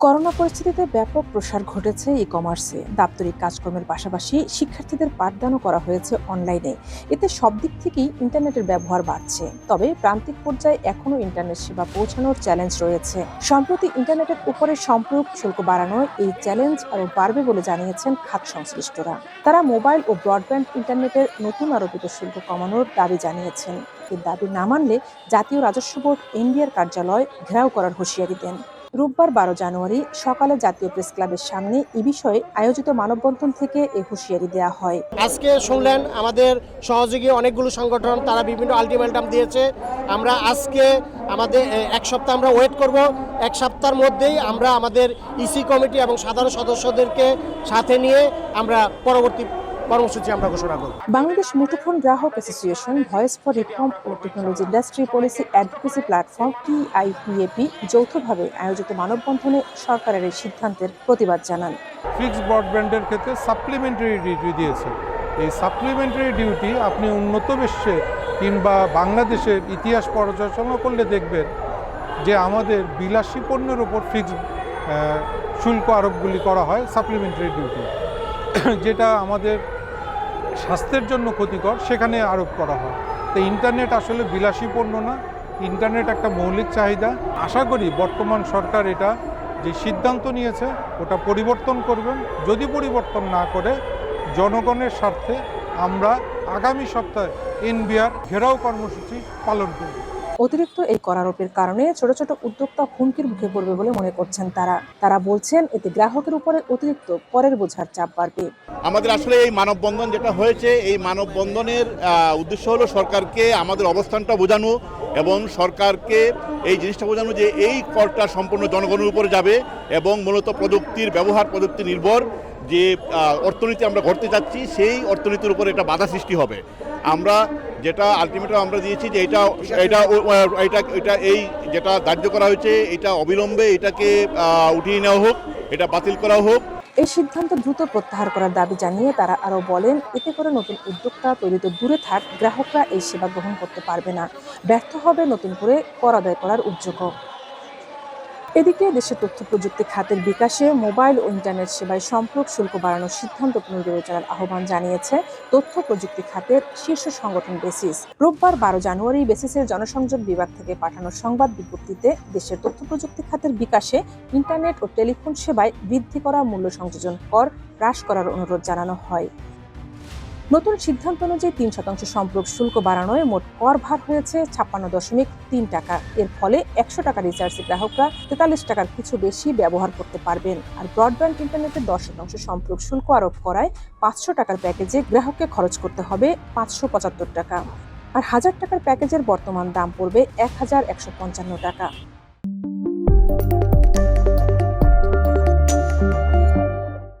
Corona পরিস্থিতিতে ব্যাপক প্রসার ঘটেছে ই কমার্সে দাপ্তরিক কাজকর্মের পাশাপাশি শিক্ষার্থীদের পাঠদানও করা হয়েছে অনলাইনে এতে সব দিক থেকেই ইন্টারনেটের ব্যবহার বাড়ছে। তবে প্রান্তিক পর্যায়ে এখনও ইন্টারনেট সেবা পৌঁছানোর চ্যালেঞ্জ রয়েছে। সম্প্রতি ইন্টারনেটের উপরে সম্প্রয়োগ শুল্ক বাড়ানোয় এই চ্যালেঞ্জ আরও বাড়বে বলে জানিয়েছেন খাত সংশ্লিষ্টরা। তারা মোবাইল ও ব্রডব্যান্ড ইন্টারনেটের নতুন আরোপিত শুল্ক কমানোর দাবি জানিয়েছেন। এর দাবি না মানলে জাতীয় রাজস্ব বোর্ড এনবিআর কার্যালয় ঘেরাও করার হুঁশিয়ারি দেন। রোববার বারো জানুয়ারি সকালে জাতীয় প্রেস ক্লাবের সামনে এ বিষয়ে আয়োজিত মানববন্ধন থেকে এ হুঁশিয়ারি দেওয়া হয়। আজকে শুনলেন আমাদের সহযোগী অনেকগুলো সংগঠন, তারা বিভিন্ন আলটিমেটাম দিয়েছে। আমরা আজকে আমাদের এক সপ্তাহ আমরা ওয়েট করব। এক সপ্তাহের মধ্যেই আমরা আমাদের ইসি কমিটি এবং সাধারণ সদস্যদেরকে সাথে নিয়ে আমরা পরবর্তী কর্মসূচি আমরা ঘোষণা করব। বাংলাদেশ মুঠোফোন গ্রাহক association voice for reform O technology industry policy advocacy platform TIPAP যৌথভাবে আয়োজিত মানববন্ধনে সরকারের এই সিদ্ধান্তের প্রতিবাদ জানান। ফিক্সড ব্রডব্যান্ডের ক্ষেত্রে সাপ্লিমেন্টারি ডিউটি দিয়েছে। এই সাপ্লিমেন্টারি ডিউটি আপনি উন্নত বিশ্বে কিংবা বাংলাদেশের ইতিহাস পর্যালোচনা করলে দেখবেন যে আমাদের বিলাসী পণ্যের ওপর ফিক্সড শুল্ক আরোপগুলি করা হয় সাপ্লিমেন্টারি ডিউটি। যেটা আমাদের স্বাস্থ্যের জন্য ক্ষতিকর, সেখানে আরোপ করা হয়। তো ইন্টারনেট আসলে বিলাসী পণ্য না, ইন্টারনেট একটা মৌলিক চাহিদা। আশা করি বর্তমান সরকার এটা যে সিদ্ধান্ত নিয়েছে, ওটা পরিবর্তন করবেন। যদি পরিবর্তন না করে, জনগণের স্বার্থে আমরা আগামী সপ্তাহে এনবিআর ঘেরাও কর্মসূচি পালন করব। অতিরিক্ত এই করারোপের কারণে ছোট ছোট উদ্যোক্তা হুমকির মুখে পড়বে বলে মনে করছেন তারা। তারা বলছেন, এতে গ্রাহকের উপরে অতিরিক্ত করের বোঝার চাপ বাড়বে। আমাদের আসলে এই মানববন্ধন যেটা হয়েছে, এই মানববন্ধনের উদ্দেশ্য হলো সরকারকে আমাদের অবস্থানটা বোঝানো এবং সরকারকে এই জিনিসটা বোঝানো যে এই করটা সম্পূর্ণ জনগণের উপরে যাবে এবং মূলত প্রযুক্তির ব্যবহার, প্রযুক্তি নির্ভর যে অর্থনীতি আমরা গড়তে চাচ্ছি, সেই অর্থনীতির উপরে একটা বাধা সৃষ্টি হবে। আমরা যেটা আলটিমেটাম আমরা দিয়েছি যে এটা এটা এটা এটা এই যেটা ধার্য করা হয়েছে, এটা অবিলম্বে এটাকে উঠিয়ে নেওয়া হোক, এটা বাতিল করা হোক। এই সিদ্ধান্ত দ্রুত প্রত্যাহার করার দাবি জানিয়ে তারা আরও বলেন, এতে করে নতুন উদ্যোক্তা তৈরিতে দূরে থাক, গ্রাহকরা এই সেবা গ্রহণ করতে পারবে না। ব্যর্থ হবে নতুন করে করাদয় করার উদ্যোগও। এদিকে দেশের তথ্য প্রযুক্তি খাতের বিকাশে মোবাইল ও ইন্টারনেট সেবায় সম্পর্ক শুল্ক বাড়ানোর সিদ্ধান্ত পুনর্বিবেচনার আহ্বান জানিয়েছে তথ্য প্রযুক্তি খাতের শীর্ষ সংগঠন বেসিস। রোববার বারো জানুয়ারি বেসিসের জনসংযোগ বিভাগ থেকে পাঠানো সংবাদ বিজ্ঞপ্তিতে দেশের তথ্য প্রযুক্তি খাতের বিকাশে ইন্টারনেট ও টেলিফোন সেবায় বৃদ্ধি করা মূল্য সংযোজন কর হ্রাস করার অনুরোধ জানানো হয়। নতুন সিদ্ধান্ত অনুযায়ী তিন শতাংশ সম্পর্ক শুল্ক বাড়ানোয় মোট কর ভার হয়েছে ছাপ্পান্ন দশমিক তিন টাকা। এর ফলে একশো টাকা রিচার্জে গ্রাহকরা তেতাল্লিশ টাকার কিছু বেশি ব্যবহার করতে পারবেন। আর ব্রডব্যান্ড ইন্টারনেটে দশ শতাংশ সম্পর্ক শুল্ক আরোপ করায় পাঁচশো টাকার প্যাকেজে গ্রাহককে খরচ করতে হবে পাঁচশো পঁচাত্তর টাকা। আর হাজার টাকার প্যাকেজের বর্তমান দাম পড়বে এক হাজার একশো পঞ্চান্ন টাকা।